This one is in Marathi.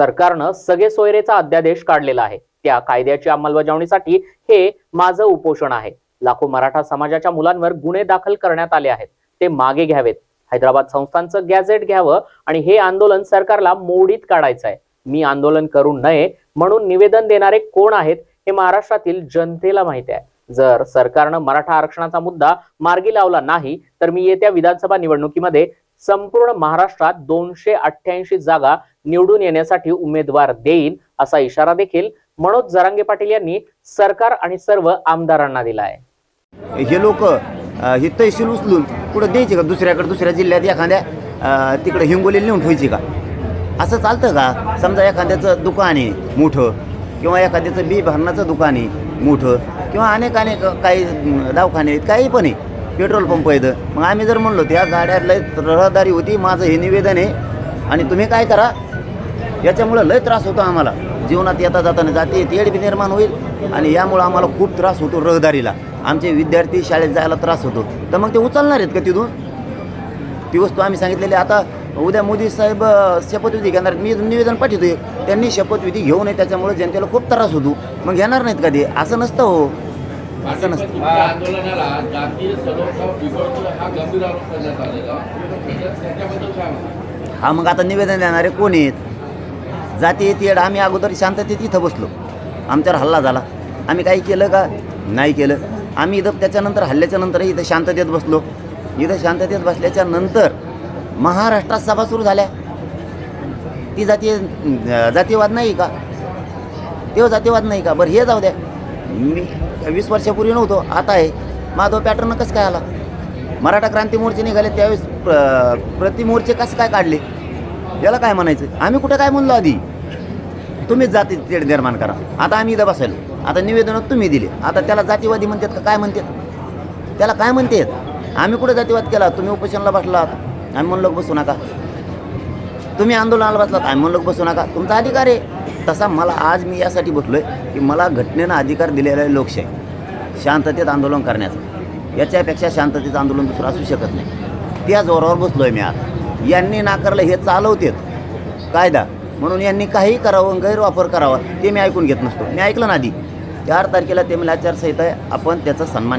सरकारनं सगळे सोयरेचा अध्यादेश काढलेला आहे. त्या कायद्याची अंमलबजावणीसाठी हे माझं उपोषण आहे. लाखो मराठा समाजाच्या मुलांवर गुन्हे दाखल करण्यात आले आहेत. ते मागे घ्यावेत. हैदराबाद संस्थांचं गॅझेट घ्यावं आणि हे आंदोलन सरकारला मोडीत काढायचं आहे. मी आंदोलन करू नये म्हणून निवेदन देणारे कोण आहेत हे महाराष्ट्रातील जनतेला माहिती आहे. जर सरकारनं मराठा आरक्षणाचा मुद्दा मार्गी लावला नाही तर मी येत्या विधानसभा निवडणुकीमध्ये संपूर्ण महाराष्ट्रात दोनशे अठ्ठ्याऐंशी जागा निवडून येण्यासाठी उमेदवार देईन असा इशारा देखील मनोज जरांगे पाटील यांनी सरकार आणि सर्व आमदारांना दिला आहे हे लोक हे तहसील उचलून कुठं द्यायचे का? दुसऱ्याकडे दुसऱ्या जिल्ह्यात एखाद्या तिकडे हिंगोली नेऊन ठेवायची का? असं चालतं का? समजा एखाद्याचं दुकान आहे मोठं किंवा एखाद्याचं बी भरणाचं दुकान आहे मोठं किंवा अनेक अनेक काही दवाखाने आहेत काही पण आहे. पेट्रोल पंप आहेत. मग आम्ही जर म्हणलो त्या गाड्यात लय रहदारी होती माझं हे निवेदन आहे आणि तुम्ही काय करा याच्यामुळं लय त्रास होतो आम्हाला. जीवनात येता जाताना जाते तेड बी निर्माण होईल आणि यामुळं आम्हाला खूप त्रास होतो रहदारीला. आमचे विद्यार्थी शाळेत जायला त्रास होतो. तर मग ते उचलणार आहेत का तिथून? ती वस्तू आम्ही सांगितलेली आता उद्या मोदी साहेब शपथविधी घेणार. मी निवेदन पाठवतोय. त्यांनी शपथविधी घेऊ नये त्याच्यामुळे जनतेला खूप त्रास होतो. मग घेणार नाहीत का ते? असं नसतं हो. असं नसतं. हा? हा मग आता निवेदन देणारे कोण आहेत? जाती येते येड. आम्ही अगोदर शांततेत इथं बसलो. आमच्यावर हल्ला झाला. आम्ही काही केलं का? नाही केलं. आम्ही इथं त्याच्यानंतर हल्ल्याच्या नंतर इथं शांततेत बसलो. इथं शांततेत बसल्याच्या नंतर महाराष्ट्रात सभा सुरू झाल्या. ती जातीय जातीयवाद नाही का? तेव्हा जातीयवाद नाही का? बरं हे जाऊ द्या. मी वीस वर्षापूर्वी नव्हतो. आता आहे. माधव पॅटर्न कसं काय आला? मराठा क्रांती मोर्चे निघाले त्यावेळेस प्र प्रतिमोर्चे कसं काय काढले? याला काय म्हणायचं? आम्ही कुठं काय म्हणलो आधी? तुम्हीच जाती तेढ निर्माण करा. आता आम्ही इथं बसायलो. आता निवेदन तुम्ही दिले. आता त्याला जातीवादी म्हणतात का? काय म्हणतात? त्याला काय म्हणतात? आम्ही कुठं जातीवाद केला? तुम्ही उपोषणाला बसलात. आम्ही म्हणलो बसू नका. तुम्ही आंदोलनाला बसलात. आम्ही म्हणलो बसू नका. तुमचा अधिकार आहे. तसा मला आज मी यासाठी बसलोय की मला घटनेनं अधिकार दिलेला आहे लोकशाही. शांततेत आंदोलन करण्याचं. याच्यापेक्षा शांततेचं आंदोलन दुसरं असू शकत नाही. त्या जोरावर आहे मी आज यांनी नाकारलं हे चालवतेत. कायदा? म्हणून यांनी काही करावं गैरवापर करावा ते मी ऐकून घेत नसतो. मी ऐकलं ना आधी? चार तारखेला ते मला आचारसंहिता आपण त्याचा सन्मान